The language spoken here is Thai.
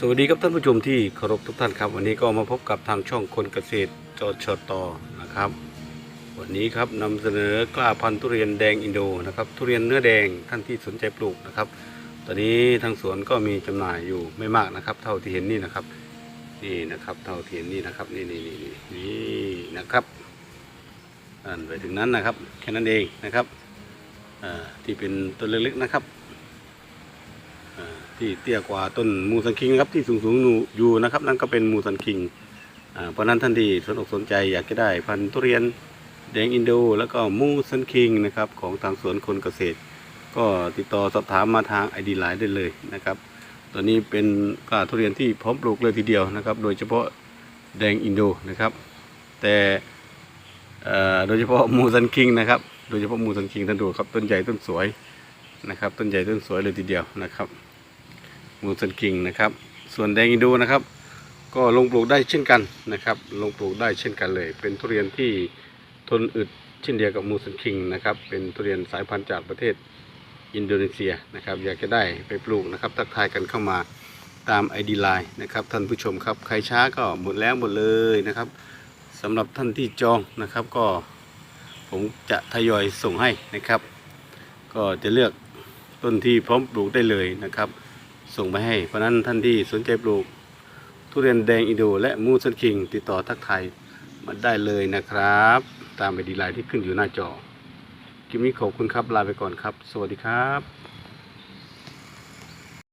สวัสดีครับท่านผู้ชมที่เคารพทุกท่านครับ วันนี้ก็มาพบกับทางช่องคนเกษตรจอชตนะครับ วันนี้ครับนำเสนอกล้าพันธุ์ทุเรียนแดงอินโดนะครับ ทุเรียนเนื้อแดงท่านที่สนใจปลูกนะครับ ตอนนี้ทางสวนก็มีจำหน่ายอยู่ไม่มากนะครับ เท่าที่เห็นนี่นะครับ นี่นะครับ เท่าที่เห็นนี่นะครับ นี่นี่นี่นี่นี่นะครับอ่านไปถึงนั้นนะครับ แค่นั้นเองนะครับอ่าที่เป็นต้นเล็กๆนะครับอ่า ที่เตี้ยกว่าต้นมูสันคิงครับที่สูงสูงอยู่นะครับ นั่นก็เป็นมูสันคิงเพราะนั้นท่านที่สนอกสนใจอยากจะได้พันธุ์ทุเรียนแดงอินโด แล้วก็มูสันคิงนะครับของทางสวนคนเกษตร ก็ติดต่อสอบถามมาทางไอดีไลน์ได้เลยนะครับตอนนี้เป็นกล้าทุเรียนที่พร้อมปลูกเลยทีเดียวนะครับ โดยเฉพาะแดงอินโดนะครับ แต่โดยเฉพาะมูสันคิงนะครับโดยเฉพาะมูสันคิงท่านดูครับต้นใหญ่ต้นสวยนะครับ ต้นใหญ่ต้นสวยเลยทีเดียวนะครับ มูสันคิงนะครับ ส่วนแดงอินโดนะครับ ก็ลงปลูกได้เช่นกันนะครับ ลงปลูกได้เช่นกันเลย เป็นทุเรียนที่ทนอึดเช่นเดียวกับมูสันคิงนะครับ เป็นทุเรียนสายพันธุ์จากประเทศอินโดนีเซียนะครับ อยากจะได้ไปปลูกนะครับ ทักทายกันเข้ามาตามไอดีไลน์นะครับท่านผู้ชมครับ ใครช้าก็หมดแล้วหมดเลยนะครับสำหรับท่านที่จองนะครับก็ผมจะทยอยส่งให้นะครับ ก็จะเลือกต้นที่พร้อมปลูกได้เลยนะครับ ส่งไปให้ เพราะนั้นท่านที่สนใจปลูก ทุเรียนแดงอินโดและมูสันคิง ติดต่อทักไทยมาได้เลยนะครับ ตามไปดีไลน์ที่ขึ้นอยู่หน้าจอคลิปนี้ขอบคุณครับลาไปก่อนครับ สวัสดีครับ